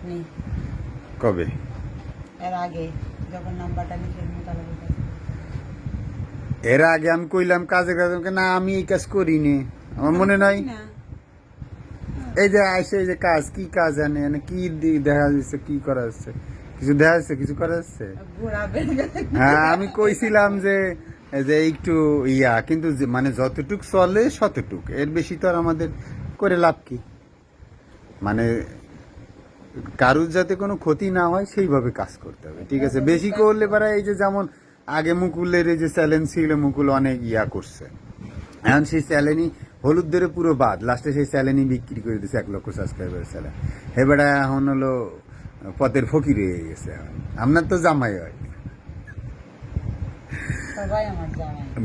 আপনি কবে? এর আগে যখন নাম্বারটা লিখে এর আগে আমি কইলাম কাজে কাজে না আমি এই কাজ করিনি। আমার মনে নাই? এই যে আইসে এই যে কাজ কি কাজ আনে এনে কি দেখা যাচ্ছে কি করা যাচ্ছে? কিছু দেখা যাচ্ছে কিছু করা যাচ্ছে? হ্যাঁ আমি কইছিলাম যে এই যে একটু ইয়া কিন্তু মানে যতটুক চলে শতটুক এর বেশি তো আর আমাদের করে লাভ কি? মানে কারুর যাতে কোনো ক্ষতি না হয় সেইভাবে কাজ করতে হবে ঠিক আছে? বেশি করলে পারে এই যে যেমন আগে মুকুলের এই যে চ্যালেঞ্জ ছিল মুকুল অনেক ইয়া করছে। এখন সেই স্যালেনি হলুদ ধরে পুরো বাদ লাস্টে সেই স্যালেনি বিক্রি করে দিয়েছে এক লক্ষ সাবস্ক্রাইবার স্যালেন। এবারে এখন হলো পথের ফকির হয়ে গেছে এখন। আপনার তো জামাই হয়।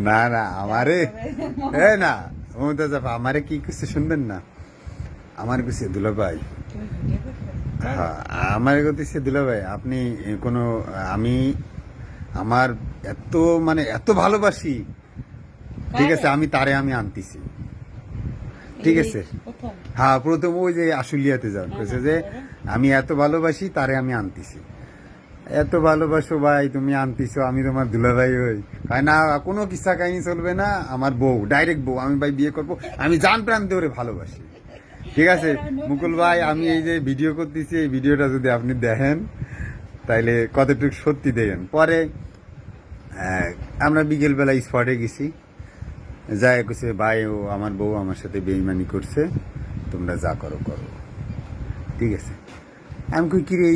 না না আমারে এ না মমতাজ আমারে কি কিছু শুনবেন না? আমার কিছু দুলা ভাই হ্যাঁ, আমার কথা দুলা ভাই। আপনি কোনো আমি আমার এত মানে এত ভালোবাসি। ঠিক আছে আমি তারে আমি আনতেছি। ঠিক আছে? হ্যাঁ প্রথম ওই যে আশুলিয়াতে যান কইছে যে আমি এত ভালোবাসি তারে আমি আনতেছি। এত ভালোবাসো ভাই তুমি আনতেছো আমি তোমার দুলাভাই হই। তাই না কোনো কিসা কাহিনী চলবে না আমার বউ ডাইরেক্ট বউ আমি ভাই বিয়ে করব আমি জান প্রাণ ধরে ভালোবাসি। ঠিক আছে মুকুল ভাই আমি এই যে ভিডিও করতেছি এই ভিডিওটা যদি আপনি দেখেন তাইলে কতটুকু সত্যি দেখেন। পরে আহ, আমরা বিকেলবেলা স্পটে গেছি। যাই কইছে ভাই ও আমার বউ আমার সাথে বেইমানি করছে তোমরা যা করো করো। ঠিক আছে? আমি কই কিরে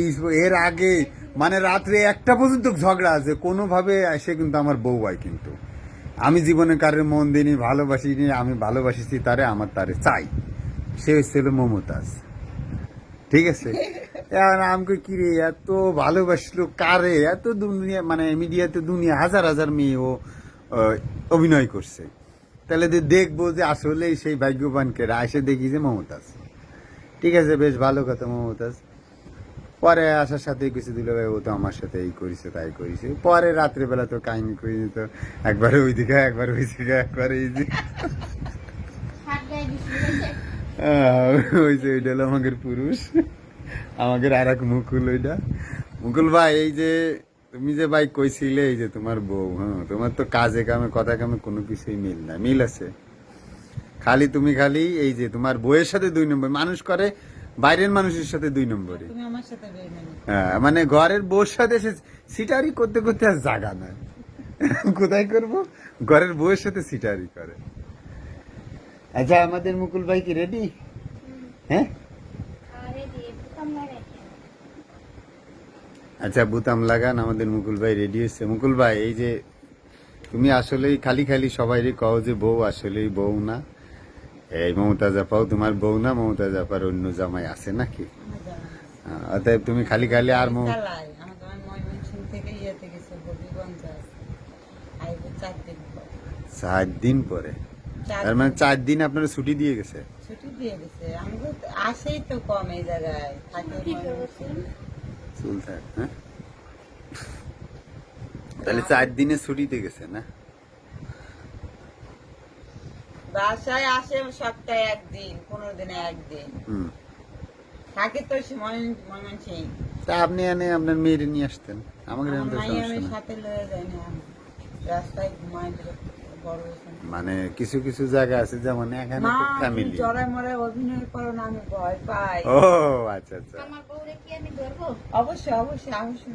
এর আগে মানে রাত্রে একটা পর্যন্ত ঝগড়া আছে কোনোভাবে সে কিন্তু আমার বউ হয় কিন্তু। আমি জীবনে কারের মন দিইনি ভালোবাসিনি আমি ভালোবাসিছি তারে আমার তারে চাই। সে হচ্ছিল মমতাজ ঠিক আছে? এখন কই কিরে এত ভালোবাসলো কারে? এত দুনিয়া মানে মিডিয়াতে দুনিয়া হাজার হাজার মেয়ে ও অভিনয় করছে। তাহলে যে দেখব যে আসলে সেই ভাগ্যবানকে এসে দেখি যে মমতাজ ঠিক আছে, বেশ ভালো কথা মমতাজ পরে আসার সাথে কিছু দিল ভাই, ও তো আমার সাথে এই করেছে, তাই করেছে। পরে রাত্রেবেলা তো কাহিনী করি তো, একবারে ওই দিকে একবার ওই দিকে একবার এই দিকে ওই যে ওইটা হলো আমাদের পুরুষ। আমাদের আর এক মুকুল ওইটা। মুকুল ভাই এই যে তুমি যে ভাই কইছিলে এই যে তোমার বউ হ্যাঁ তোমার তো কাজে কামে কথা কামে কোনো কিছুই মিল না মিল আছে। খালি তুমি খালি এই যে তোমার বউয়ের সাথে দুই নম্বর মানুষ করে বাইরের মানুষের সাথে দুই নম্বরে। হ্যাঁ মানে ঘরের বউর সাথে সে সিটারি করতে করতে আর জাগা নাই। কোথায় করব? ঘরের বউয়ের সাথে সিটারি করে। আচ্ছা আমাদের মুকুল ভাই কি রেডি হ্যাঁ? আচ্ছা বুতাম লাগান আমাদের মুকুল ভাই রেডি হচ্ছে মুকুল ভাই এই যে তুমি আসলেই খালি খালি সবাই কও যে বউ আসলেই বউ না। এই মমতাজ আপাও তোমার বউ না মমতাজ আপার অন্য জামাই আছে নাকি? অতএব তুমি খালি খালি আর আইবে চার দিন পর? তার মানে চার দিন আপনারা ছুটি দিয়ে গেছে? ছুটি দিয়ে গেছে। আমি আসেই তো কম এই জায়গায় থাকে ময়মনসিং। চুল থাক হ্যাঁ? তাহলে চার দিনে ছুটিতে গেছে না? বাসায় আসে সপ্তাহে একদিন পনেরো দিনে একদিন। হুম। থাকে তো ময়মনসিং তা আপনি এনে আপনার মেয়েরে নিয়ে আসতেন। আমাকে। সাথে লয়ে যাই না। রাস্তায় হয়েছে মানে কিছু কিছু জায়গা আছে যেমন এখানে ফ্যামিলি জড়ায় মরে অভিনয় করো না আমি ভয় পাই। ও আচ্ছা আচ্ছা। আমার বউরে কি আমি ধরবো? অবশ্যই অবশ্যই অবশ্যই